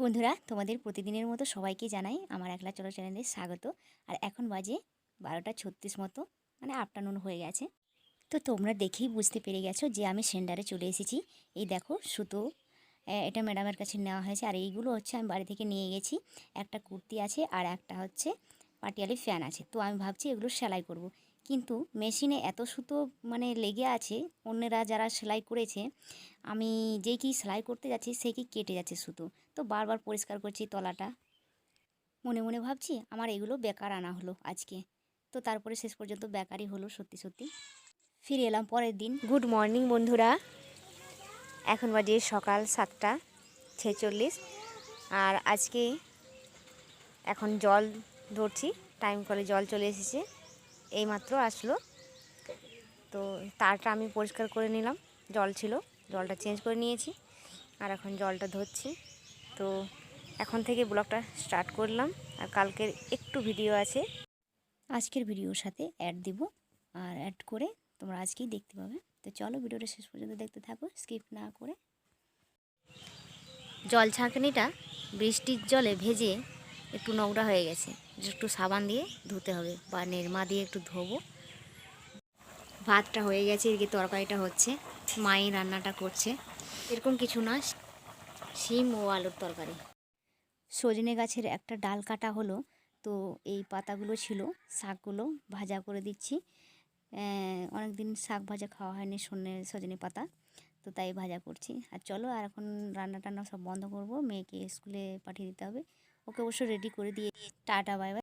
বন্ধুরা, তোমাদের প্রতিদিনের মতো সবাইকে জানাই আমার একলা চলো চ্যানেলে স্বাগত। আর এখন বাজে বারোটা ছত্রিশ মতো মানে আফটারনুন হয়ে গেছে। তো তোমরা দেখেই বুঝতে পেরে গেছো যে আমি সেন্টারে চলে এসেছি। এই দেখো, সুতো এটা ম্যাডামের কাছে নেওয়া হয়েছে। আর এইগুলো হচ্ছে আমি বাড়ি থেকে নিয়ে গেছি। একটা কুর্তি আছে আর একটা হচ্ছে পাটিয়ালি ফ্যান আছে। তো আমি ভাবছি এগুলো সেলাই করব। কিন্তু মেশিনে এত সুতো মানে লেগে আছে, অন্যরা যারা সেলাই করেছে, আমি যেই কি সেলাই করতে যাচ্ছি, সে কি কেটে যাচ্ছে সুতো। তো বারবার পরিষ্কার করছি তলাটা। মনে মনে ভাবছি, আমার এগুলো বেকার আনা হলো আজকে। তো তারপরে শেষ পর্যন্ত বেকারই হলো সত্যি সত্যি। ফিরে এলাম পরের দিন। গুড মর্নিং বন্ধুরা। এখন বাজে সকাল সাতটা ছেচল্লিশ। আর আজকে এখন জল ধরছি টাইম করে জল চলে এসেছে। এইমাত্র আসলো। তো তারটা আমি পরিষ্কার করে নিলাম। জল ছিল, জলটা চেঞ্জ করে নিয়েছি। আর এখন জলটা ধরছি। তো এখন থেকে ব্লগটা স্টার্ট করলাম। আর কালকের একটু ভিডিও আছে। আজকের ভিডিওর সাথে অ্যাড দিব। আর অ্যাড করে তোমরা আজকেই দেখতে পাবে। তো চলো ভিডিওটা শেষ পর্যন্ত দেখতে থাকো। স্কিপ না করে। জল ছাঁকনিটা বৃষ্টির জলে ভেজে একটু নোংরা হয়ে গেছে। একটু সাবান দিয়ে ধুতে হবে বা নেরমা দিয়ে একটু ধোবো। ভাতটা হয়ে গেছে, এদিকে তরকারিটা হচ্ছে। মাই রান্নাটা করছে। এরকম কিছু না, শিম ও আলুর তরকারি। সজনে গাছের একটা ডাল কাটা হলো, তো এই পাতাগুলো ছিল, শাকগুলো ভাজা করে দিচ্ছি। অনেক দিন শাক ভাজা খাওয়া হয়নি সন্ধ্যে সজনে পাতা, তো তাই ভাজা করছি। আর চলো, আর এখন রান্না টান্না সব বন্ধ করব, মেয়েকে স্কুলে পাঠিয়ে দিতে হবে। ওকে অবশ্যই রেডি করে দিয়ে টাটা বাই বাই